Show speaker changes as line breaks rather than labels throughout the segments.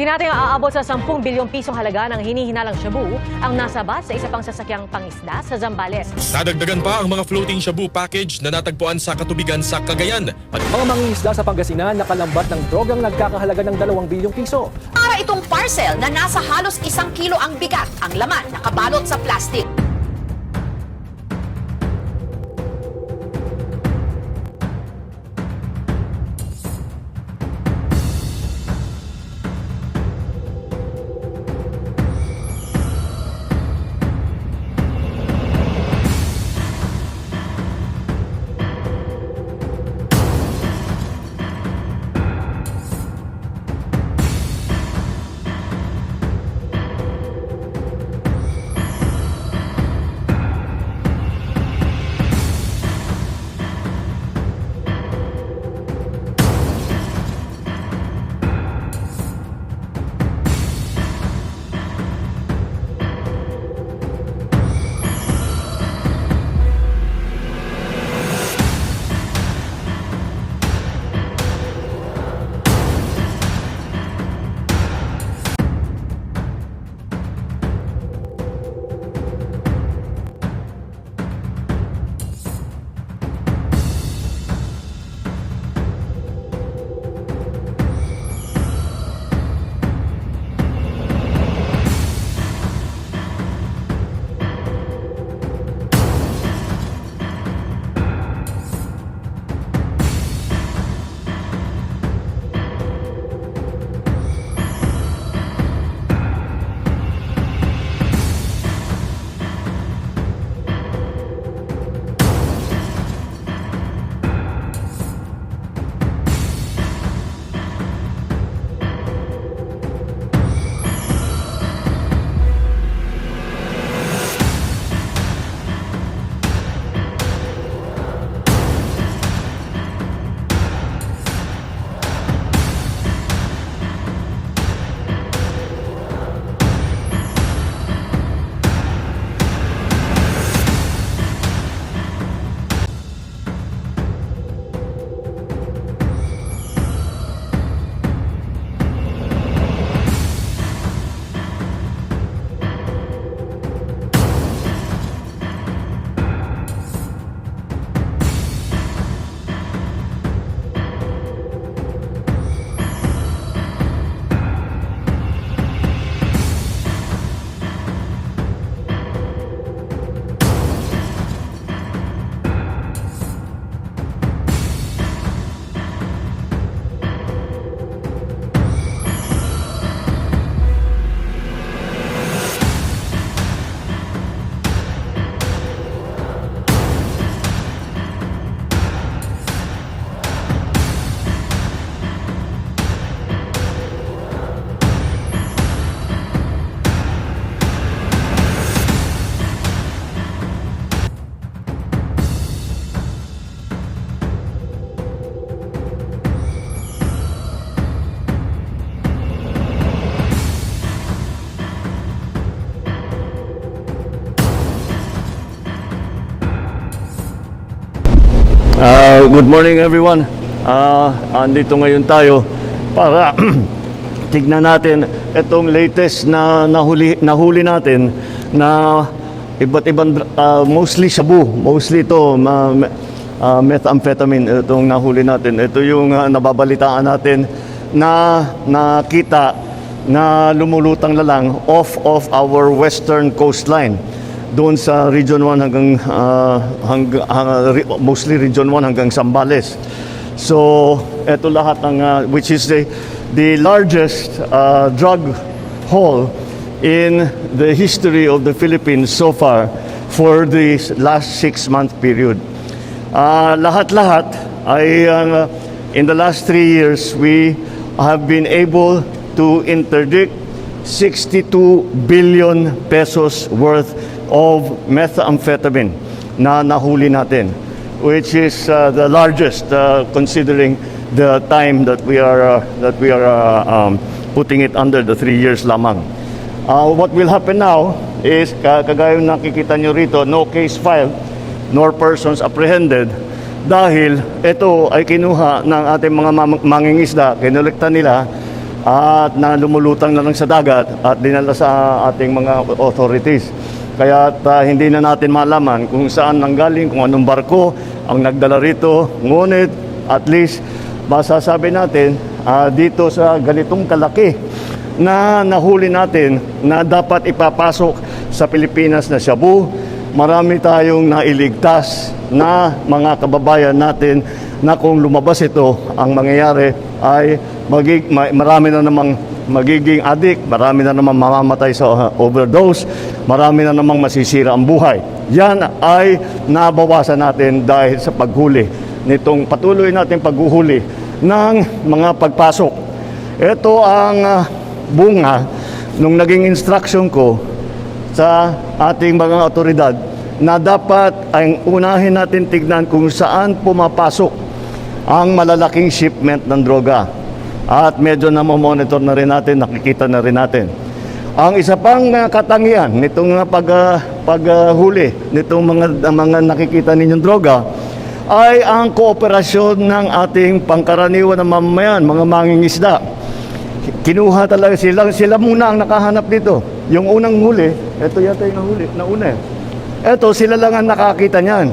Tinating aabot sa 10 bilyong pisong halaga ng hinihinalang shabu ang nasabat sa isa pang sasakyang pangisda sa Zambales.
Nadagdagan pa ang mga floating shabu package na natagpuan sa katubigan sa Cagayan. At
Mga mangingisda sa Pangasinan nakalambat ng drogang nagkakahalaga ng 2 bilyong piso.
Para itong parcel na nasa halos isang kilo ang bigat, ang laman nakabalot sa plastic.
Uh, good morning everyone. Uh, andito ngayon tayo para tignan natin itong latest na nahuli, nahuli natin na iba't ibang uh, mostly shabu, mostly ito uh, methamphetamine itong nahuli natin. Ito yung uh, nababalitaan natin na nakita na lumulutang na lang off of our western coastline doon sa Region 1 hanggang ah, hang, re- mostly Region 1 hanggang Sambales. So, ito lahat ng ah, which is the the largest ah, drug haul in the history of the Philippines so far for this last six month period. Ah, lahat-lahat ay ah, in the last three years we have been able to interdict 62 billion pesos worth of methamphetamine na nahuli natin which is uh, the largest uh, considering the time that we are uh, that we are uh, um, putting it under the three years lamang. Uh, what will happen now is ka- kagaya ng nakikita nyo rito, no case filed nor persons apprehended dahil ito ay kinuha ng ating mga mangingisda, kinolekta nila at na lumulutang na lang sa dagat at dinala sa ating mga authorities. Kaya hindi na natin malaman kung saan nanggaling, kung anong barko ang nagdala rito. Ngunit at least masasabi natin ah, dito sa ganitong kalaki na nahuli natin na dapat ipapasok sa Pilipinas na shabu. Marami tayong nailigtas na mga kababayan natin na kung lumabas ito, ang mangyayari ay magig, ma- marami na namang magiging addict, marami na namang mamamatay sa uh, overdose, marami na namang masisira ang buhay. Yan ay nabawasan natin dahil sa paghuli nitong patuloy natin paghuhuli ng mga pagpasok. Ito ang ah, bunga nung naging instruction ko sa ating mga otoridad na dapat ang unahin natin tignan kung saan pumapasok ang malalaking shipment ng droga. At medyo na monitor na rin natin, nakikita na rin natin. Ang isa pang uh, katangian nitong uh, pag, uh, paghuli nitong mga, mga nakikita ninyong droga ay ang kooperasyon ng ating pangkaraniwan na mamamayan, mga mangingisda kinuha talaga sila. Sila muna ang nakahanap dito. Yung unang huli, ito yata yung nahuli, nauna eh. Ito, sila lang ang nakakita niyan.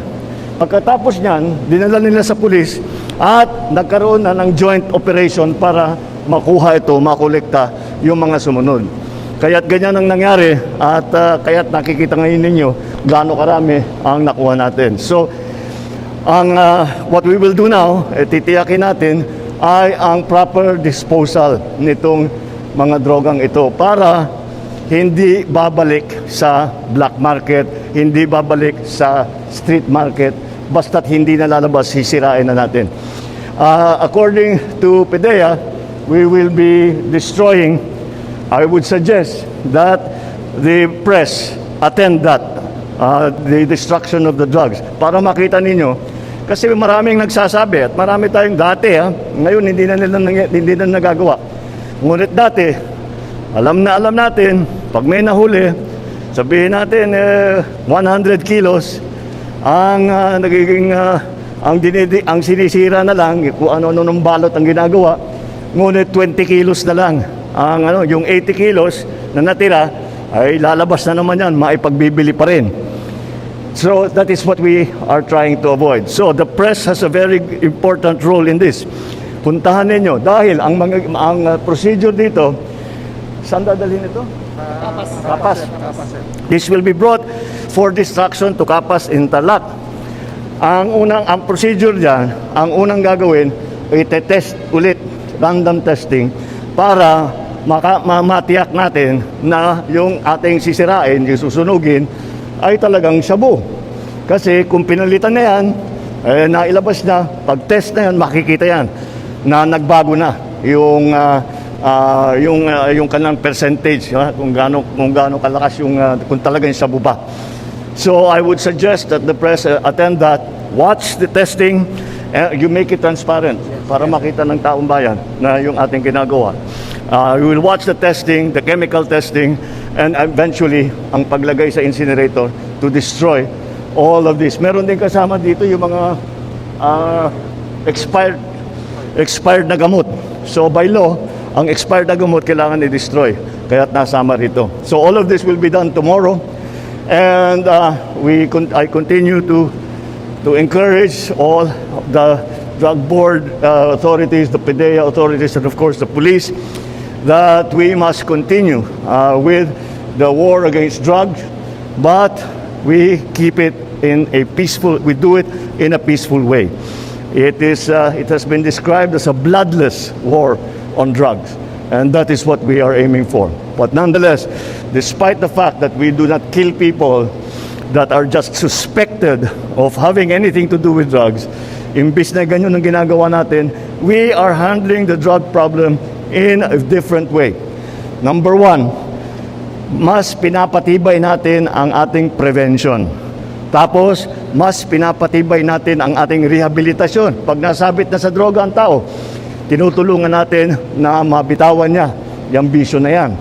Pagkatapos niyan, dinala nila sa pulis at nagkaroon na ng joint operation para makuha ito, makolekta yung mga sumunod. Kaya't ganyan ang nangyari at uh, kaya't nakikita ngayon ninyo gaano karami ang nakuha natin. So, ang uh, what we will do now, eh, titiyakin natin ay ang proper disposal nitong mga drogang ito para hindi babalik sa black market, hindi babalik sa street market, basta't hindi na lalabas, sisirain na natin. Uh, according to PDEA, we will be destroying, I would suggest that the press attend that, uh, the destruction of the drugs, para makita ninyo kasi maraming nagsasabi at marami tayong dati ha. Ngayon hindi na nila hindi na nagagawa. Ngunit dati, alam na alam natin, pag may nahuli, sabihin natin eh, 100 kilos ang ah, nagiging ah, ang dinidi, ang sinisira na lang kung ano-ano ng balot ang ginagawa. Ngunit 20 kilos na lang. Ang ano, yung 80 kilos na natira ay lalabas na naman yan, maipagbibili pa rin. So that is what we are trying to avoid. So the press has a very important role in this. Puntahan ninyo dahil ang mga ang uh, procedure dito saan dadalhin ito? Kapas. This will be brought for destruction to Kapas in Tarlac. Ang unang ang procedure diyan, ang unang gagawin i-test ulit random testing para maka, ma- matiyak natin na yung ating sisirain, yung susunugin ay talagang shabu. Kasi kung pinalitan na yan, eh, nailabas na, pag-test na yan, makikita yan na nagbago na yung ah, ah, yung ah, yung kanilang percentage ha, kung gaano kung gaano kalakas yung ah, kung talagang shabu ba. So I would suggest that the press uh, attend that, watch the testing, uh, you make it transparent para makita ng taong bayan na yung ating ginagawa. Uh, we will watch the testing, the chemical testing, and eventually ang paglagay sa incinerator to destroy all of this. Meron din kasama dito yung mga uh, expired expired na gamot. So by law, ang expired na gamot kailangan i-destroy. Kaya't nasama rito. So all of this will be done tomorrow. And uh, we con- I continue to to encourage all the drug board uh, authorities, the PDEA authorities, and of course the police that we must continue uh, with the war against drugs, but we keep it in a peaceful, we do it in a peaceful way. It, is, uh, it has been described as a bloodless war on drugs, and that is what we are aiming for. But nonetheless, despite the fact that we do not kill people that are just suspected of having anything to do with drugs, imbis na ganyan ang ginagawa natin, we are handling the drug problem in a different way. Number one, mas pinapatibay natin ang ating prevention. Tapos, mas pinapatibay natin ang ating rehabilitasyon. Pag nasabit na sa droga ang tao, tinutulungan natin na mabitawan niya yung bisyo na yan.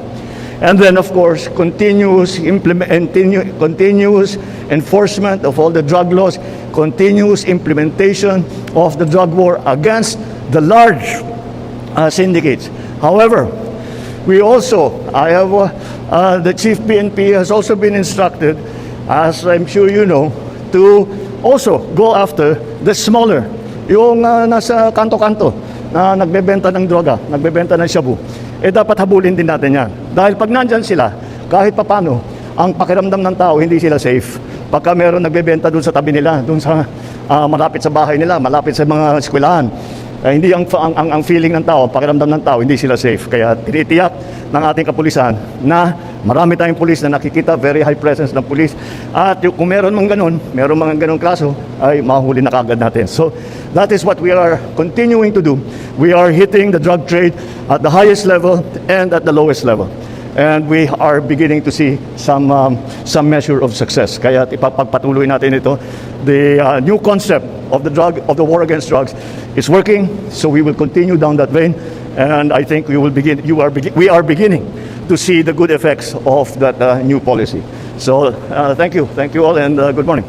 And then, of course, continuous, implement, continuous enforcement of all the drug laws, continuous implementation of the drug war against the large uh, syndicates However, we also, I have, uh, uh, the chief PNP has also been instructed, as I'm sure you know, to also go after the smaller, yung uh, nasa kanto-kanto na nagbebenta ng droga, nagbebenta ng shabu, eh dapat habulin din natin yan. Dahil pag nandyan sila, kahit papano, ang pakiramdam ng tao, hindi sila safe. Pagka meron nagbebenta doon sa tabi nila, doon sa ah, malapit sa bahay nila, malapit sa mga eskwelahan, eh, hindi ang, ang, ang, ang feeling ng tao, pakiramdam ng tao, hindi sila safe. Kaya tinitiyak ng ating kapulisan na marami tayong pulis na nakikita, very high presence ng pulis. At kung meron mang ganun, meron mga ganun kaso, ay mahuli na kagad natin. So that is what we are continuing to do. We are hitting the drug trade at the highest level and at the lowest level. And we are beginning to see some um, some measure of success. Kaya ipapagpatuloy natin ito. The uh, new concept of the drug of the war against drugs is working. So we will continue down that vein. And I think we will begin. You are begin, we are beginning to see the good effects of that uh, new policy. So uh, thank you, thank you all, and uh, good morning.